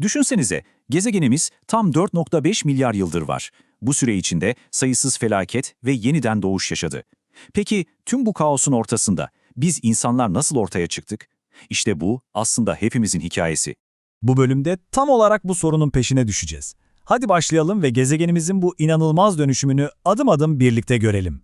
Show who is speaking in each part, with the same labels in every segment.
Speaker 1: Düşünsenize, gezegenimiz tam 4.5 milyar yıldır var. Bu süre içinde sayısız felaket ve yeniden doğuş yaşadı. Peki tüm bu kaosun ortasında biz insanlar nasıl ortaya çıktık? İşte bu aslında hepimizin hikayesi.
Speaker 2: Bu bölümde tam olarak bu sorunun peşine düşeceğiz. Hadi başlayalım ve gezegenimizin bu inanılmaz dönüşümünü adım adım birlikte görelim.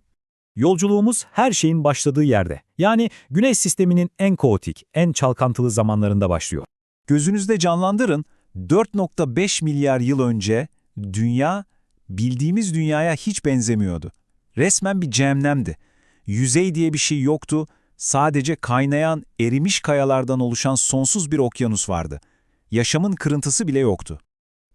Speaker 2: Yolculuğumuz her şeyin başladığı yerde. Yani Güneş sisteminin en kaotik, en çalkantılı zamanlarında başlıyor. Gözünüzde canlandırın, 4.5 milyar yıl önce dünya bildiğimiz dünyaya hiç benzemiyordu. Resmen bir cehennemdi. Yüzey diye bir şey yoktu, sadece kaynayan, erimiş kayalardan oluşan sonsuz bir okyanus vardı. Yaşamın kırıntısı bile yoktu.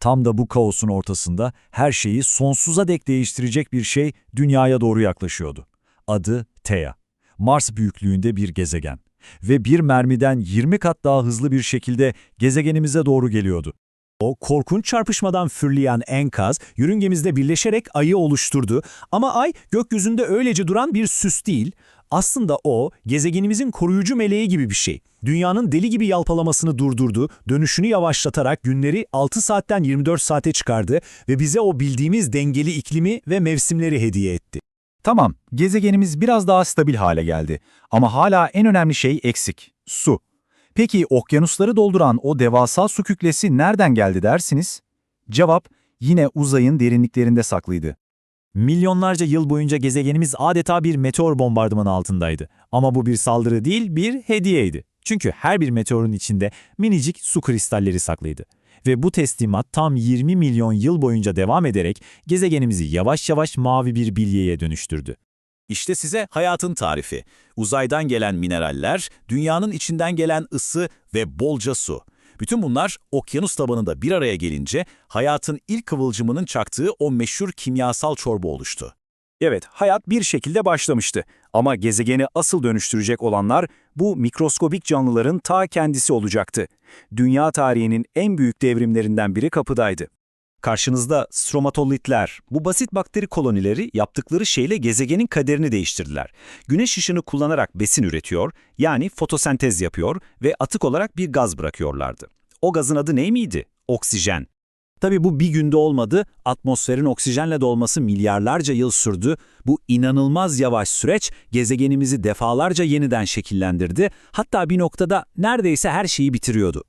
Speaker 2: Tam da bu kaosun ortasında her şeyi sonsuza dek değiştirecek bir şey dünyaya doğru yaklaşıyordu. Adı Theia. Mars büyüklüğünde bir gezegen. Ve bir mermiden 20 kat daha hızlı bir şekilde gezegenimize doğru geliyordu. O korkunç çarpışmadan fırlayan enkaz yörüngemizde birleşerek ayı oluşturdu ama ay gökyüzünde öylece duran bir süs değil. Aslında o gezegenimizin koruyucu meleği gibi bir şey. Dünyanın deli gibi yalpalamasını durdurdu, dönüşünü yavaşlatarak günleri 6 saatten 24 saate çıkardı ve bize o bildiğimiz dengeli iklimi ve mevsimleri hediye etti.
Speaker 1: Tamam, gezegenimiz biraz daha stabil hale geldi. Ama hala en önemli şey eksik, su. Peki okyanusları dolduran o devasa su kütlesi nereden geldi dersiniz? Cevap, yine uzayın derinliklerinde saklıydı.
Speaker 2: Milyonlarca yıl boyunca gezegenimiz adeta bir meteor bombardımanı altındaydı. Ama bu bir saldırı değil, bir hediyeydi. Çünkü her bir meteorun içinde minicik su kristalleri saklıydı. Ve bu teslimat tam 20 milyon yıl boyunca devam ederek gezegenimizi yavaş yavaş mavi bir bilyeye dönüştürdü.
Speaker 3: İşte size hayatın tarifi. Uzaydan gelen mineraller, dünyanın içinden gelen ısı ve bolca su. Bütün bunlar okyanus tabanında bir araya gelince hayatın ilk kıvılcımının çaktığı o meşhur kimyasal çorba oluştu.
Speaker 1: Evet, hayat bir şekilde başlamıştı. Ama gezegeni asıl dönüştürecek olanlar bu mikroskobik canlıların ta kendisi olacaktı. Dünya tarihinin en büyük devrimlerinden biri kapıdaydı. Karşınızda stromatolitler, bu basit bakteri kolonileri yaptıkları şeyle gezegenin kaderini değiştirdiler. Güneş ışını kullanarak besin üretiyor, yani fotosentez yapıyor ve atık olarak bir gaz bırakıyorlardı. O gazın adı ne miydi? Oksijen. Tabii bu bir günde olmadı, atmosferin oksijenle dolması milyarlarca yıl sürdü. Bu inanılmaz yavaş süreç gezegenimizi defalarca yeniden şekillendirdi, hatta bir noktada neredeyse her şeyi bitiriyordu.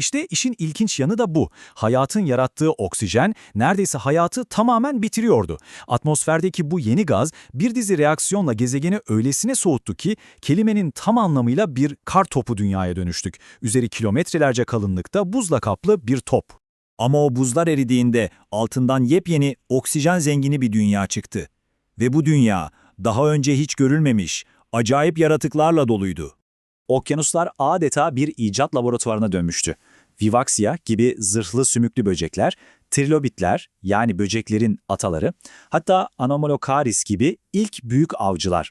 Speaker 1: İşte işin ilginç yanı da bu. Hayatın yarattığı oksijen neredeyse hayatı tamamen bitiriyordu. Atmosferdeki bu yeni gaz bir dizi reaksiyonla gezegeni öylesine soğuttu ki kelimenin tam anlamıyla bir kar topu dünyaya dönüştük. Üzeri kilometrelerce kalınlıkta buzla kaplı bir top. Ama o buzlar eridiğinde altından yepyeni oksijen zengini bir dünya çıktı. Ve bu dünya daha önce hiç görülmemiş, acayip yaratıklarla doluydu. Okyanuslar adeta bir icat laboratuvarına dönmüştü. Vivaxia gibi zırhlı sümüklü böcekler, trilobitler yani böceklerin ataları, hatta Anomalocaris gibi ilk büyük avcılar.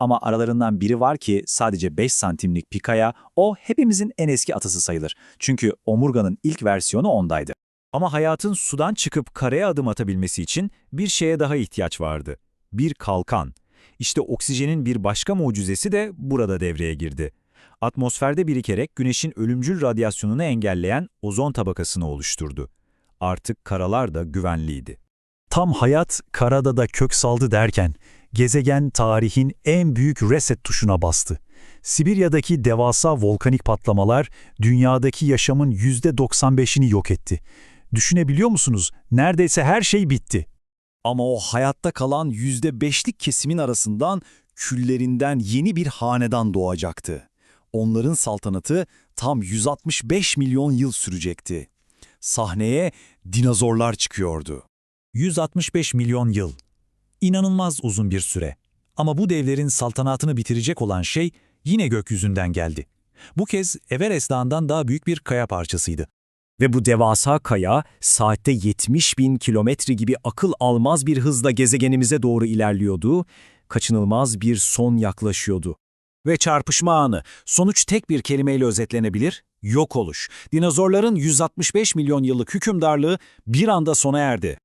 Speaker 1: Ama aralarından biri var ki sadece 5 santimlik Pikaya, o hepimizin en eski atası sayılır. Çünkü omurganın ilk versiyonu ondaydı. Ama hayatın sudan çıkıp karaya adım atabilmesi için bir şeye daha ihtiyaç vardı. Bir kalkan. İşte oksijenin bir başka mucizesi de burada devreye girdi. Atmosferde birikerek güneşin ölümcül radyasyonunu engelleyen ozon tabakasını oluşturdu. Artık karalar da güvenliydi. Tam hayat karada da kök saldı derken, gezegen tarihin en büyük reset tuşuna bastı. Sibirya'daki devasa volkanik patlamalar dünyadaki yaşamın %95'ini yok etti. Düşünebiliyor musunuz? Neredeyse her şey bitti. Ama o hayatta kalan %5'lik kesimin arasından küllerinden yeni bir hanedan doğacaktı. Onların saltanatı tam 165 milyon yıl sürecekti. Sahneye dinozorlar çıkıyordu. 165 milyon yıl. İnanılmaz uzun bir süre. Ama bu devlerin saltanatını bitirecek olan şey yine gökyüzünden geldi. Bu kez Everest Dağı'ndan daha büyük bir kaya parçasıydı. Ve bu devasa kaya saatte 70 bin kilometre gibi akıl almaz bir hızla gezegenimize doğru ilerliyordu, kaçınılmaz bir son yaklaşıyordu. Ve çarpışma anı, sonuç tek bir kelimeyle özetlenebilir, yok oluş. Dinozorların 165 milyon yıllık hükümdarlığı bir anda sona erdi.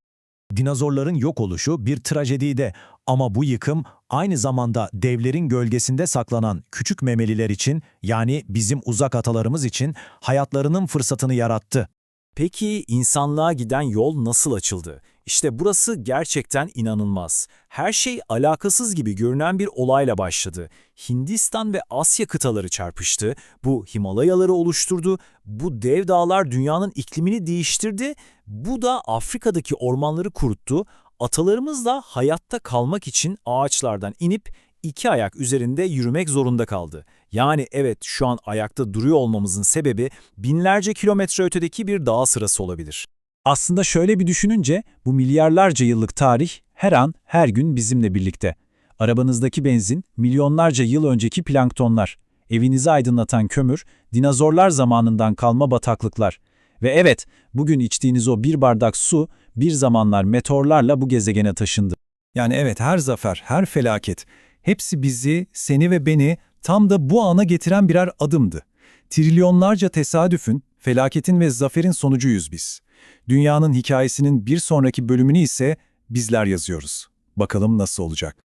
Speaker 1: Dinozorların yok oluşu bir trajediydi ama bu yıkım aynı zamanda devlerin gölgesinde saklanan küçük memeliler için yani bizim uzak atalarımız için hayatlarının fırsatını yarattı.
Speaker 2: Peki insanlığa giden yol nasıl açıldı? İşte burası gerçekten inanılmaz. Her şey alakasız gibi görünen bir olayla başladı. Hindistan ve Asya kıtaları çarpıştı, bu Himalayaları oluşturdu, bu dev dağlar dünyanın iklimini değiştirdi, bu da Afrika'daki ormanları kuruttu. Atalarımız da hayatta kalmak için ağaçlardan inip iki ayak üzerinde yürümek zorunda kaldı. Yani evet şu an ayakta duruyor olmamızın sebebi binlerce kilometre ötedeki bir dağ sırası olabilir. Aslında şöyle bir düşününce bu milyarlarca yıllık tarih her an her gün bizimle birlikte. Arabanızdaki benzin milyonlarca yıl önceki planktonlar, evinizi aydınlatan kömür, dinozorlar zamanından kalma bataklıklar. Ve evet, bugün içtiğiniz o bir bardak su bir zamanlar meteorlarla bu gezegene taşındı.
Speaker 4: Yani evet her zafer, her felaket, hepsi bizi, seni ve beni tam da bu ana getiren birer adımdı. Trilyonlarca tesadüfün, felaketin ve zaferin sonucuyuz biz. Dünyanın hikayesinin bir sonraki bölümünü ise bizler yazıyoruz. Bakalım nasıl olacak?